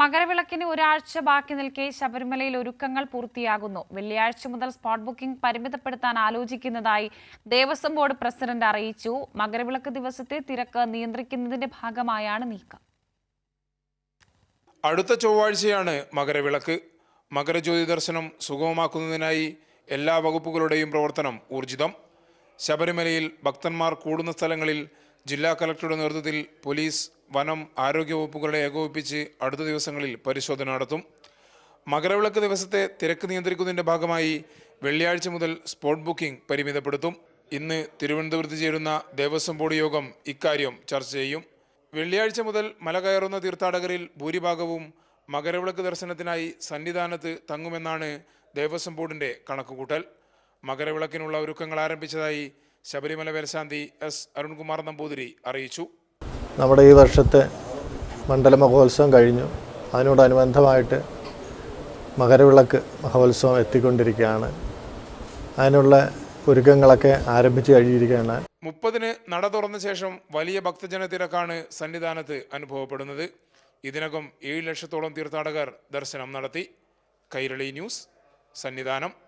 മകരവിളക്കിന് ഒരാഴ്ച ബാക്കി നിൽക്കെ ശബരിമലയിൽ ഒരുക്കങ്ങൾ പൂർത്തിയാകുന്നു. വെള്ളിയാഴ്ച മുതൽ സ്പോട്ട് ബുക്കിംഗ് പരിമിതപ്പെടുത്താൻ ആലോചിക്കുന്നതായി ദേവസ്വം ബോർഡ് പ്രസിഡന്റ് അറിയിച്ചു. മകരവിളക്ക് ദിവസത്തെ തിരക്ക് നിയന്ത്രിക്കുന്നതിന്റെ ഭാഗമായാണ് നീക്കം. അടുത്ത ചൊവ്വാഴ്ചയാണ് മകരവിളക്ക്. മകരജ്യോതി ദർശനം സുഗമമാക്കുന്നതിനായി എല്ലാ വകുപ്പുകളുടെയും പ്രവർത്തനം ഊർജിതം. ശബരിമലയിൽ ഭക്തന്മാർ കൂടുന്ന സ്ഥലങ്ങളിൽ ജില്ലാ കലക്ടറുടെ നേതൃത്വത്തിൽ പോലീസ് വനം ആരോഗ്യവകുപ്പുകളെ ഏകോപിപ്പിച്ച് അടുത്ത ദിവസങ്ങളിൽ പരിശോധന നടത്തും. മകരവിളക്ക് ദിവസത്തെ തിരക്ക് നിയന്ത്രിക്കുന്നതിന്റെ ഭാഗമായി വെള്ളിയാഴ്ച മുതൽ സ്പോട്ട് ബുക്കിംഗ് പരിമിതപ്പെടുത്തും. ഇന്ന് തിരുവനന്തപുരത്ത് ചേരുന്ന ദേവസ്വം ബോർഡ് യോഗം ഇക്കാര്യം ചർച്ച ചെയ്യും. വെള്ളിയാഴ്ച മുതൽ മല കയറുന്ന തീർത്ഥാടകരിൽ ഭൂരിഭാഗവും മകരവിളക്ക് ദർശനത്തിനായി സന്നിധാനത്ത് തങ്ങുമെന്നാണ് ദേവസ്വം ബോർഡിന്റെ കണക്കുകൂട്ടൽ. മകരവിളക്കിനുള്ള ഒരുക്കങ്ങൾ ആരംഭിച്ചതായി ശബരിമല മേൽശാന്തി എസ് അരുൺകുമാർ നമ്പൂതിരി അറിയിച്ചു. നമ്മുടെ ഈ വർഷത്തെ മണ്ഡല മഹോത്സവം കഴിഞ്ഞു. അതിനോടനുബന്ധമായിട്ട് മകരവിളക്ക് മഹോത്സവം എത്തിക്കൊണ്ടിരിക്കുകയാണ്. അതിനുള്ള ഒരുക്കങ്ങളൊക്കെ ആരംഭിച്ചു കഴിഞ്ഞിരിക്കുകയാണ്. മുപ്പതിന് നട തുറന്ന ശേഷം വലിയ ഭക്തജന തിരക്കാണ് സന്നിധാനത്ത് അനുഭവപ്പെടുന്നത്. ഇതിനകം ഏഴ് ലക്ഷത്തോളം തീർത്ഥാടകർ ദർശനം നടത്തി. കൈരളി ന്യൂസ് സന്നിധാനം.